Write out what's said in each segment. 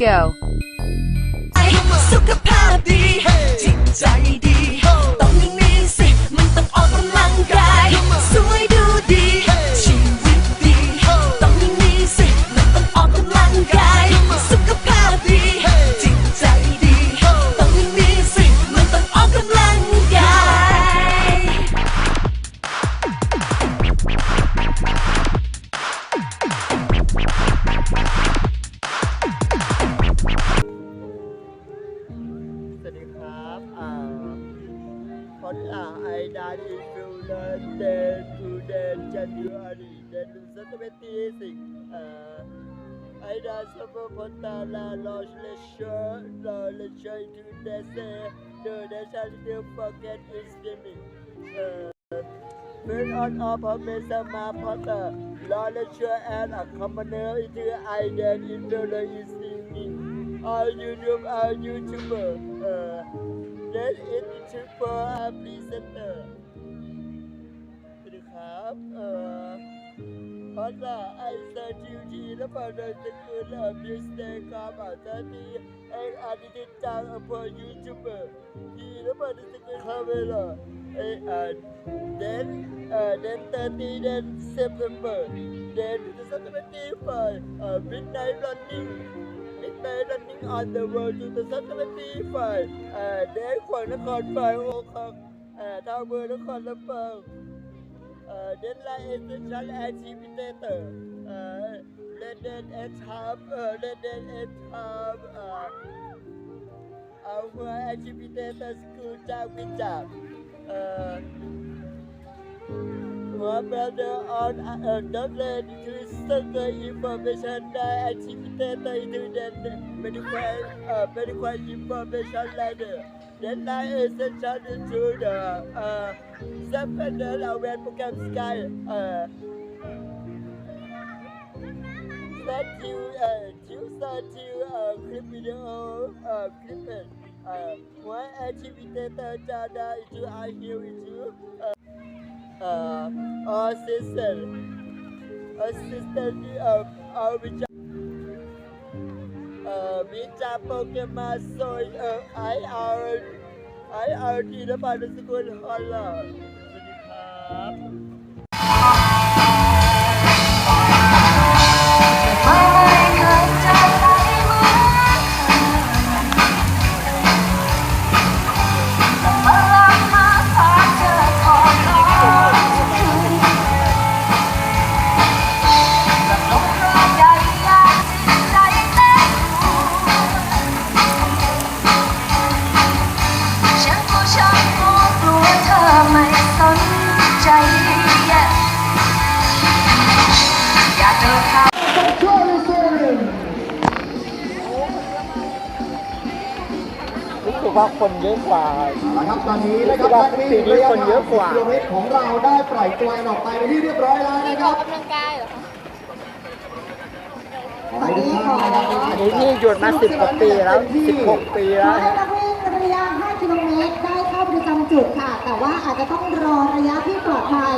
go. สุขภาพดี จิตใจดี เดชันเดลฟอร์เกตอิสติมิเอ่อ Burn on up of Mesa Ma Potter, Lawrence and a commoner into I then in the is singing. Are YouTube, are YouTuber, uh, then it YouTuber, a presenter. สวัสดีครับเอ่อ พอล่าไอเซอร์จิวจีและพอเดินสกุลเอ่อมิสเตอร์ครับอาจารย์ที่เอ็กอาร์ติจังอำเภอยูทูบเบอร์ที่และพอเดินสกุลคาเมล่าเออ then uh, then 30 then September then 2025 uh, midnight running midnight running on the road 2025 uh, then ขวางนครไฟโอคักเอ่อทางเมืองนครลำปาง uh, deadline essential activator uh, let them at time uh, let them at time uh, our activator school จากวิจัก uh, muamele on uh, Donald Christian information activity including medical, uh, medical information. Then I essential to the uh, self-handle aware program sky. Uh, that you, uh, you start to uh, clip video, uh, clip. Uh, one activity that I do, I hear with you. Uh, assistant assistant of our vision เอ่อมีจากโปเกมอนโซยเอ่อไออาร์ไออาร์ทีและบาร์สกุลฮอลล์สวัสดีครับ สึกว่าคนเยอะกว่า นะครับตอนนี้นะครับว่านักวิ่งปีนี้ระยะคนเยอะกว่า10กิโลเมตรของเราได้ปล่อยตัวออกไปเป็นที่เรียบร้อยแล้วนะครับกำลังกายเหรอคะตอนนี้ขออันนี้พี่หยุดมาสิบกว่าปีแล้วสิบหกปีแล้วให้นักวิ่งระยะ 5 กิโลเมตร ได้เข้าประจำจุดค่ะ แต่ว่าอาจจะต้องรอระยะที่ปลอดภัย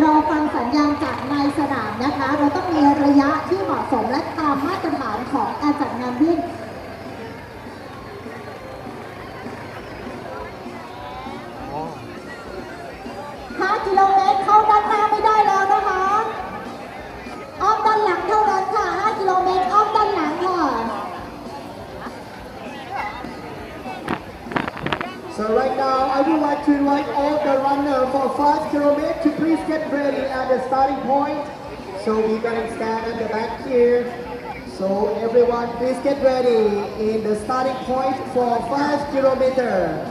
รอฟังสัญญาณจากในสนามนะคะ เราต้องมีระยะที่เหมาะสมและตามมาตรฐานของการจัดงานวิ่ง for 5 kilometers to please get ready at the starting point? So we gonna stand at the back here. So everyone please get ready in the starting point for 5 kilometers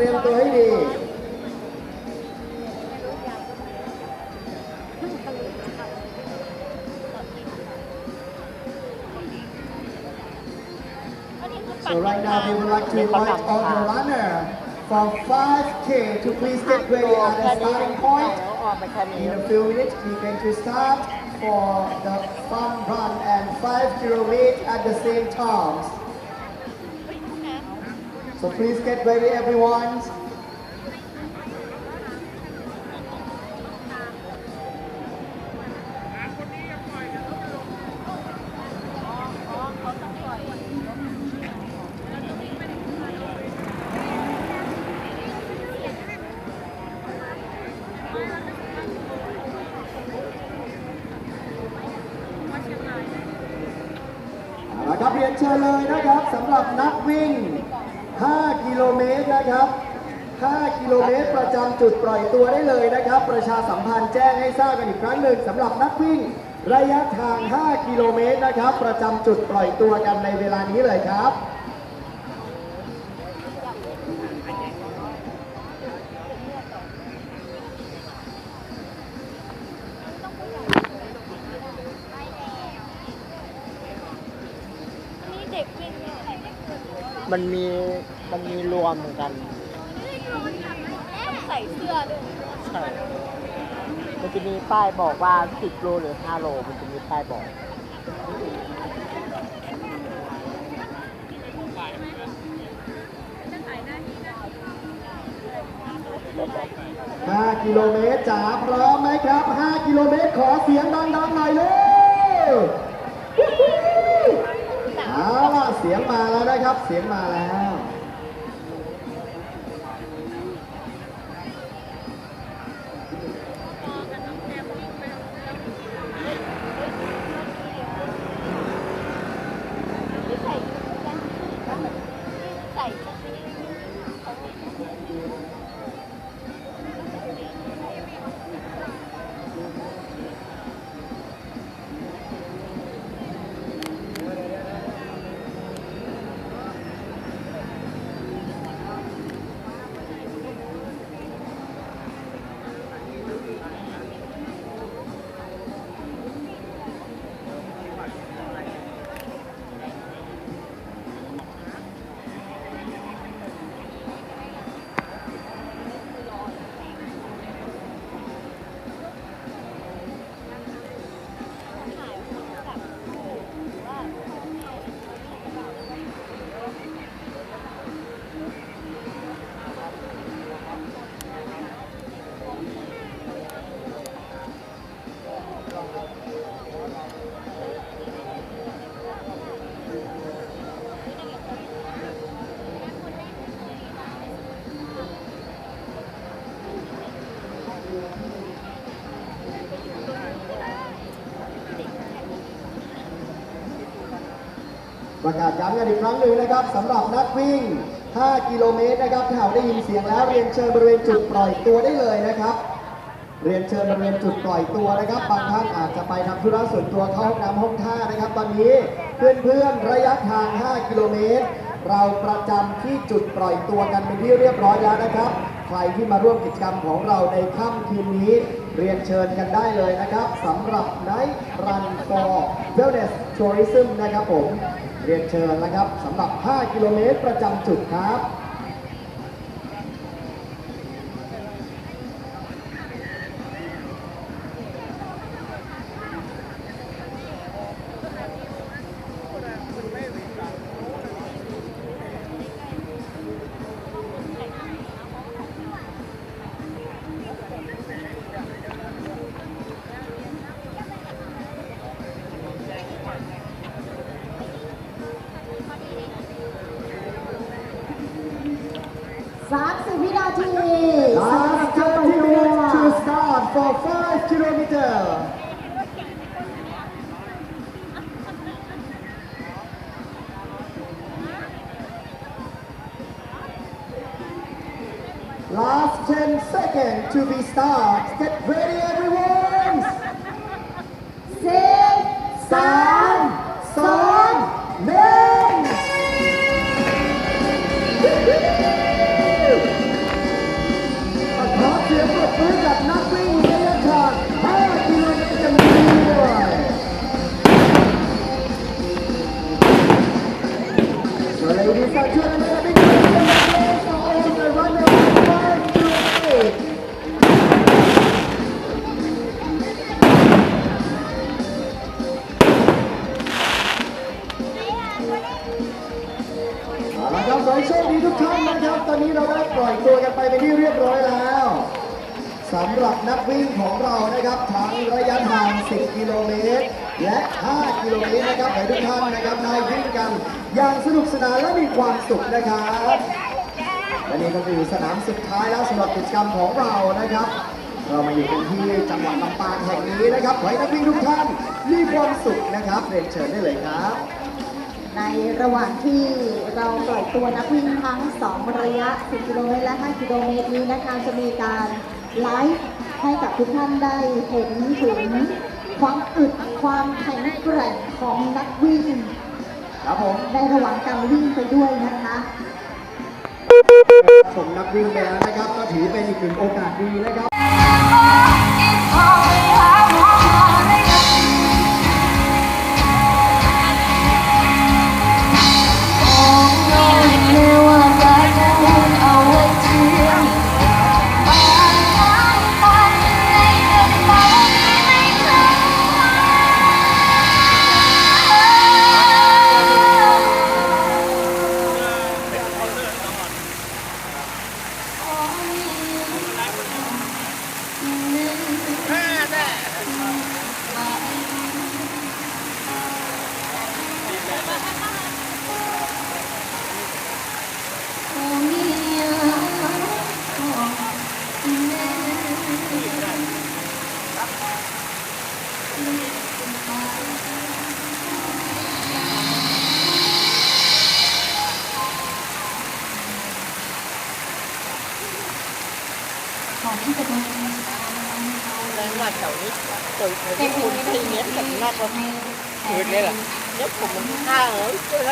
รียมตัวให้ดี So right now we would like to invite all the runner for 5K to please get ready at the starting point. ออกไปแค่นี้ In a few minutes, we going to start for the fun run and 5 kilometers at the same time. So please get ready everyone. พันธ์แจ้งให้ทราบกันอีกครั้งหนึ่งสำหรับนักวิ่ง ระยะทาง 5 กิโลเมตรนะครับ ประจำจุดปล่อยตัวกันในเวลานี้เลยครับนี่เด็กวิ่งเนี่ยมันมีมันมีรวมเหมือนกัน ใส่เสื้อด้วยใช่มัน จะมีป้ายบอกว่า 10 โลหรือ 5 โล มันจะมีป้ายบอก5กิโลเมตรจ๋าพร้อมไหมครับ 5 กิโลเมตรขอเสียงดังๆหน่อยเลยเอาล่ะเสียงมาแล้วนะครับ เสียงมาแล้ว ประกาศย้ำกันอีกครั้งหนึ่งนะครับสำหรับนักวิ่ง 5 กิโลเมตรนะครับถ้าได้ยินเสียงแล้วเรียนเชิญบริเวณจุดปล่อยตัวได้เลยนะครับ เรียนเชิญบริเวณจุดปล่อยตัวนะครับ บางท่านอาจจะไปทำธุระส่วนตัวเข้าห้องน้ำห้องท่านะครับ ตอนนี้เพื่อนๆระยะทาง 5 กิโลเมตรเราประจำที่จุดปล่อยตัวกันเป็นที่เรียบร้อยแล้วนะครับ ใครที่มาร่วมกิจกรรมของเราในค่ำคืนนี้ เรียนเชิญกันได้เลยนะครับสำหรับ Night Run for Wellness Tourism นะครับผม เรียนเชิญนะครับสำหรับ 5 กิโลเมตรประจำจุดครับ Last 10 seconds to be start. Get ready everyone. 10ส ไปเป็นที่เรียบร้อยแล้วสำหรับนักวิ่งของเรานะครับทั้งระยะทาง 10 กิโลเมตร และ 5 กิโลเมตรนะครับให้ทุกท่านนะครับได้วิ่งกัน อย่างสนุกสนานและมีความสุขนะครับและนี่ก็คือสนามสุดท้ายแล้วสำหรับกิจกรรมของเรานะครับ เรามาอยู่กันที่จังหวัดลำปางแห่งนี้นะครับขอให้นักวิ่งทุกท่านมีความสุขนะครับเรียนเชิญได้เลยครับ ในระหว่างที่เราปล่อยตัวนักวิ่งทั้ง 2 ระยะ 10 กิโลเมตรและ 5 กิโลเมตรนี้นะคะจะมีการไลฟ์ให้กับทุกท่านได้เห็นถึงความอึดความแข็งแกร่งของนักวิ่งครับผมในระหว่างการวิ่งไปด้วยนะคะชมนักวิ่งไปแล้วนะครับ ก็ถือเป็นอีกหนึ่งโอกาสดีนะครับ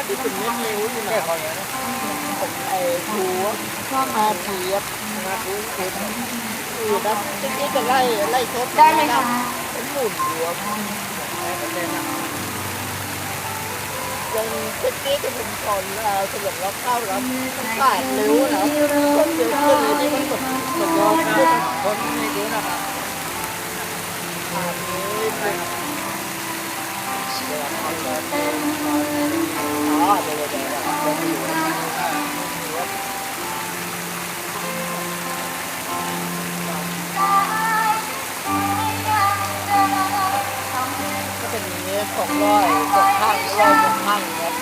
ที่ถึงเนี้ยนิ้วอยู่นะผมไอ้หัวก็มาเทียบมาดูคือคือนะที่นี้จะไล่ไล่ชดได้ไหมคะเป็นหมุนหัวยังเมื่อกี้ที่ผมชนแล้วสรุปแล้วเข้าแล้วขาดนิ้วนะคนเดียวขึ้นเลยนี่มันแบบเหมือนยอมขึ้นคนไม่รู้นะครับอ๋อเดี๋ยวเลยวเดี๋ยวเดี๋ยว ก็เป็นอย่างนี้สองร้อยสองข้างร้อยสองข้งครับ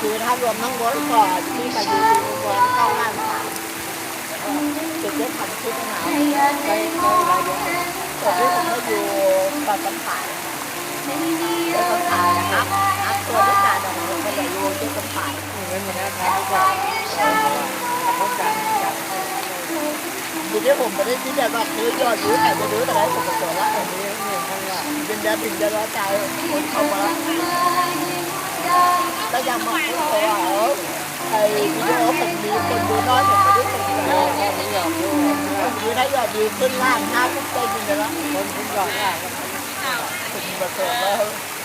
คือถ้ารวมทั้งหมดก่อนที่มาอยู่รวมเข้าห้างสามจะเยอะพันชุดหนาวไม่ไม่รายเดียวแต่ที่ผมมาอยู่ปากกำผ่านเจ้า คนถ่ายนะครับตัวด้วยการดอกลงไปเลยโยนเจ้าคนถ่ายเงินมันนะครับก็พบกันทีนี้ผมไม่ได้คิดแบบว่าซื้อยอดซื้แต่จะซื้แต่ไหนผมก็ตัวละอันนี้เนี่ยข้างล่างเป็นแดนบินจะร้อนใจคนเข้ามาแล้วยังมาพูดว่าเออไอ้วิดีโอผมมีคนดูน้อยผมไม่ได้สนใจแค่นี้หรอกคือถ้ายอดดีขึ้นล่างห้าขึ้นไปยิงเลยละคนขึ้นยอดล่าง ผมมา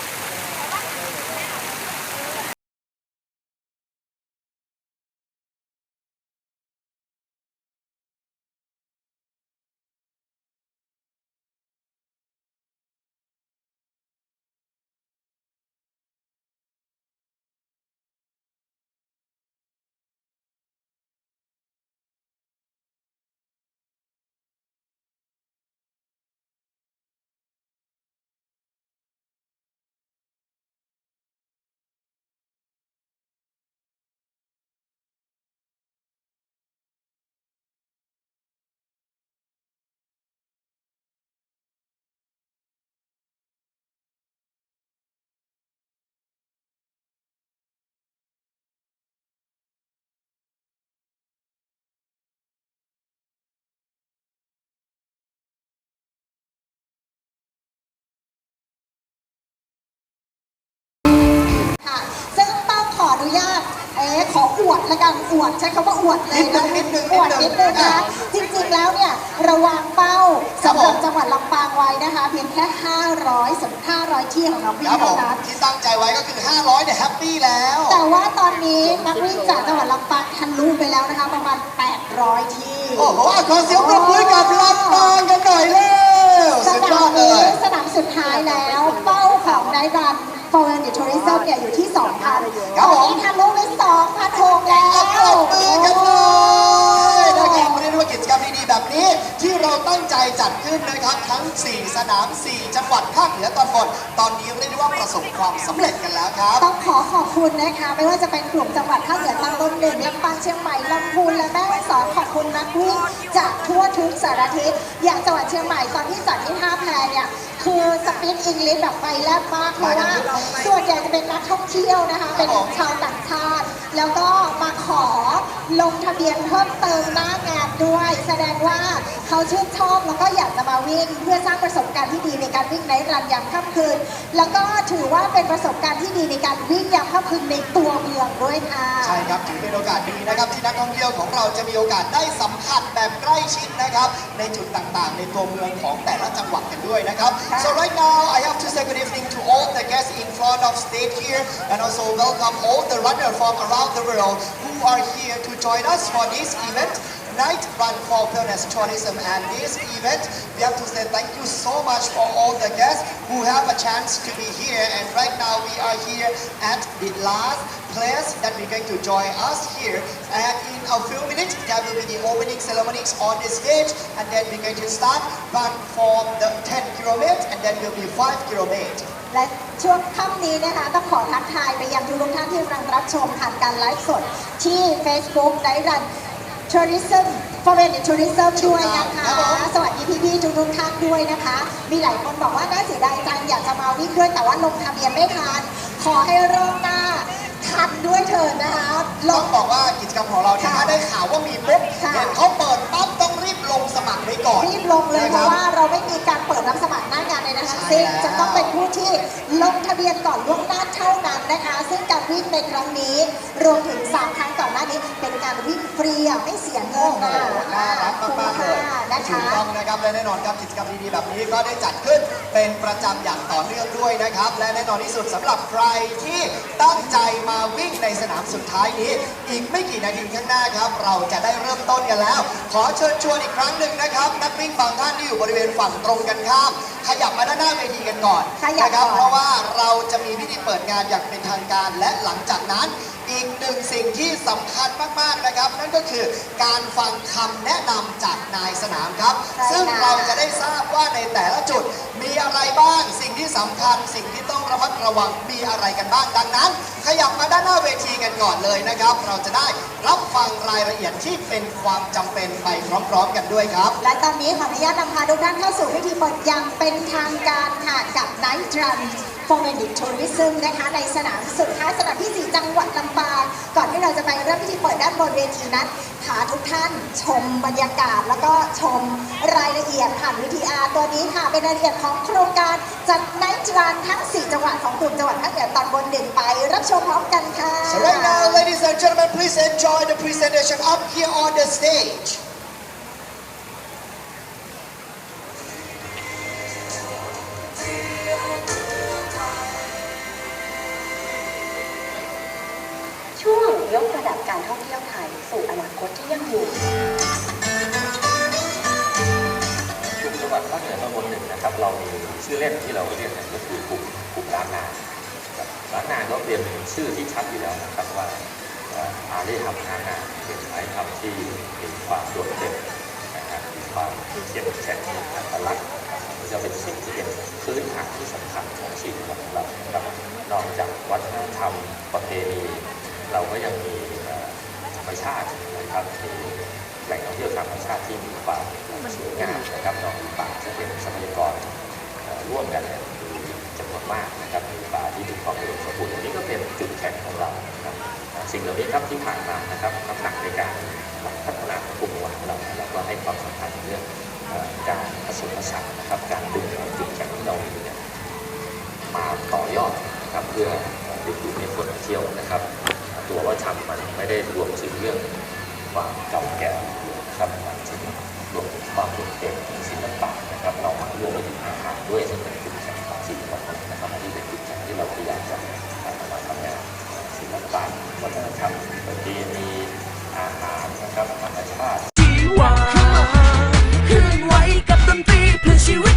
นุญาตเอ๋ขออวดละกันอวดใช้คำว่าอวดเลยนะนิดนึงอวดนิดนึงนะจริงๆแล้วเนี่ยระวางเป้าสำหรับจังหวัดลำปางไว้นะคะ เพียงแค่500สำหรับ500ที่ของน้องพี่เท่านั้นที่ตั้งใจไว้ก็คือ 500เนี่ยแฮปปี้แล้ว แต่ว่าตอนนี้นักวิ่งจากจังหวัดลำปางทะลุไปแล้วนะคะประมาณ 800 ที่ โอ้โหขอเสียงปรบมือกับลำปางกันหน่อยเร็วสุดยอดเลย เนี่ยอยู่ที่ 2,000ครัตบอนผมนี้ทะลุไป2,000โงแล้ว ปรบมือกันหน่อยนะครับเรียกได้ว่ากิจกรรมดีๆแบบนี้ ที่ เราตั้งใจจัดขึ้นนะครับทั้ง 4 สนาม 4 จังหวัดภาคเหนือตอนบน ตอนนี้เรียกได้ว่าประสบความสำเร็จกันแล้วครับ ต้องขอขอบคุณนะคะ ไม่ว่าจะเป็นกลุ่มจังหวัดภาคเหนือตอนบนหนึ่งลำปางเชียงใหม่ลำพูนและแม่ฮ่องสอนขอบคุณนักวิ่งจากทั่วทุกสารทิศอย่างจังหวัดเชียงใหม่ตอนที่จัดที่ท่าแพเนี่ยคือสปีดอังกฤษแบบไปแลบมากเพราะว่าส่วนใหญ่จะเป็นนักท่องเที่ยวนะคะ เป็นชาวต่างชาติ แล้วก็มาขอลงทะเบียนเพิ่มเติมหน้างานด้วย แสดงว่าเขาชื่นชอบแล้วก็อยากจะมาวิ่งเพื่อสร้างประสบการณ์ที่ดีในการวิ่งในรันยามค่ำคืน แล้วก็ถือว่าเป็นประสบการณ์ที่ดีในการวิ่งยามค่ำคืนในตัวเมืองด้วยค่ะใช่ครับถือเป็นโอกาสดีนะครับที่นักท่องเที่ยวของเราจะมีโอกาสได้สัมผัสแบบใกล้ชิดนะครับในจุดต่างๆ ในตัวเมืองของแต่ละจังหวัดกันด้วยนะครับ so right now I have to say good evening to all the guests in front of stage here and also welcome all the runners from around the world who are here to join us for this event Night Run for Wellness Tourism and this event we have to say thank you so much for all the guests who have a chance to be here and right now we are here at the last place that we're going to join us here and in a few minutes there will be the opening ceremonies on the stage and then we're going to start run for the 10 kilometers and then will be 5 kilometers และช่วงค่ำนี้นะคะต้องขอทักทายไปยังทุกท่านที่กำลังรับชมผ่านการไลฟ์สดที่ Facebook ได้รัน Tourism Foreign Tourism ด้วยนะครัคะบผมสวัสดีพี่ๆทุกๆท่านด้วยนะคะ มีหลายคนบอกว่าน่าเสียดายจังอยากจะมาวิ่งด้วยแต่ว่าลงทะเบียนไม่ทัน ขอให้รอบหน้าทันด้วยเถิดนะคะลต้องง บอกว่ากิจกรรมของเราเนี่ยค่ะถ้าได้ข่าวว่ามีปุ๊บค่ะ เห็นเขาเปิดปั๊บต้องรีบลงสมัครไว้ก่อนรีบลงเลยนเพคบราะว่าเราไม่มีการเปิดรับสมัคร ซึ่งใช่แล้วจะต้องเป็นผู้ที่ลงทะเบียนก่อนล่วงหน้าเท่านั้นนะคะ ซึ่งการวิ่งในครั้งนี้ รวมถึงสามครั้งก่อนหน้านี้ เป็นการวิ่งฟรีอะไม่เสียเงิโอ้นโหนะน่ารักคุ้มมากๆเลค่ายนะถูคะกต้องนะครับและแน่นอนครับกิจกรรมดีๆแบบนี้ก็ได้จัดขึ้นเป็นประจำอย่างต่อเนื่องด้วยนะครับ และแน่นอนที่สุดสำหรับใครที่ตั้งใจมาวิ่งในสนามสุดท้ายนี้ อีกไม่กี่นาทีข้างหน้าครับ เราจะได้เริ่มต้นกันแล้ว ขอเชิญชวนอีกครั้งหนึ่งนะครับนักวิ่งบางท่านที่อยู่บริเวณฝั่งตรงกันข้าม ขยับมาด้านหน้าเวทีกันก่อนขยับนะครับก่อน เพราะว่าเราจะมีพิธีเปิดงานอย่างเป็นทางการ และหลังจากนั้น อีกหนึ่งสิ่งที่สำคัญมากๆนะครับ นั่นก็คือการฟังคำแนะนำจากนายสนามครับ ใช่ค่ะ ซึ่งเราจะได้ทราบว่าในแต่ละจุดมีอะไรบ้าง สิ่งที่สำคัญ สิ่งที่ต้องระมัดระวังมีอะไรกันบ้างดังนั้น ขยับมาด้านหน้าเวทีกันก่อนเลยนะครับ เราจะได้รับฟังรายละเอียดที่เป็นความจำเป็นไปพร้อมๆ กันด้วยครับ และตอนนี้ขออนุญาตนำพาทุกท่านเข้าสู่พิธีเปิดอยังเป็นทางการค่ะกับ Night Run for m e d i c Tourism นะคะในสนามสุดท้ายสนามที่ 4 จังหวัดลำปางก่อนที่เราจะไปเริ่มพิธีเปิดด้านบนเวทีนั้นพาทุกท่านชมบรรยากาศ แล้วก็ชมรายละเอียดผ่านวิทีอาร์ตัวนี้ค่ะเป็นรายละเอียดของโครงการจัด Night Run ทั้ง 4 จังหวัดของกลุ่มจังหวัดภาคเหนือตอนบนหนึ่งไป รับชมพร้อมกันค่ะ So right now, ladies and gentlemen, please enjoy the presentation up here on the stage. ยกระดับการท่องเที่ยวไทยสู่อนาคตที่ยั่งยืนกลุ่มจังหวัดภาคเหนือตำบลหนึ่งนะครับ เรามีชื่อเล่นที่เราเรียกกันก็คือกลุ่มกลุ่มล้านนาครับล้านนาก็เรียนชื่อที่ชัดอยู่แล้วนะครับว่าอาเรีทำล้านนาเป็นไม้ทำที่มีความโดดเด่นนะครับมีความเข้มแข็งมีอัตลักษณ์จะเป็นสิ่งที่เป็นพื้นฐานที่สำคัญของชีวิตของเราครับนอกจากวัฒนธรรมประเพณี เราก็ยังมีธรรมชาตินะครับมีแหล่งท่องเที่ยวธรรมชาติที่มีความสวยงามนะครับนอกจากป่าจะเป็นทรัพยากรเอ่อร่วมกันจำนวนมากนะครับมีป่าที่มีความอุดมสมบูรณ์อันนี้ก็เป็นจุดแข็งของเราครับสิ่งเหล่านี้ครับที่ผ่านมานะครับน้ำหนักในการพัฒนากลุ่มจังหวัดของเราเราก็ให้ความสำคัญเรื่องการผสมผสานนะครับการดึงเอาจุดแข็งที่เรามีเนี่ยมาต่อยอดนะครับเพื่อดึงดูดให้คนมาเที่ยวนะครับ ตัวว่าทำมันไม่ได้รวมถึงเรื่องความเก่าแก่ครับมันถึงรวมความโดเด่นงศิลปะนะครับ เรามาร่วมไปถึงอาหารด้วยซึ่งเป็นจุดแข็งของศิลปะนะครับที่เป็นจุดแข็งที่เราพยายามจะมาทำงานศิลปะวัฒนธรรมประเพณีอาหารนะครับธรรมชาติชีวาเคลื่นไว้กับดนตรีเพื่อชีวิต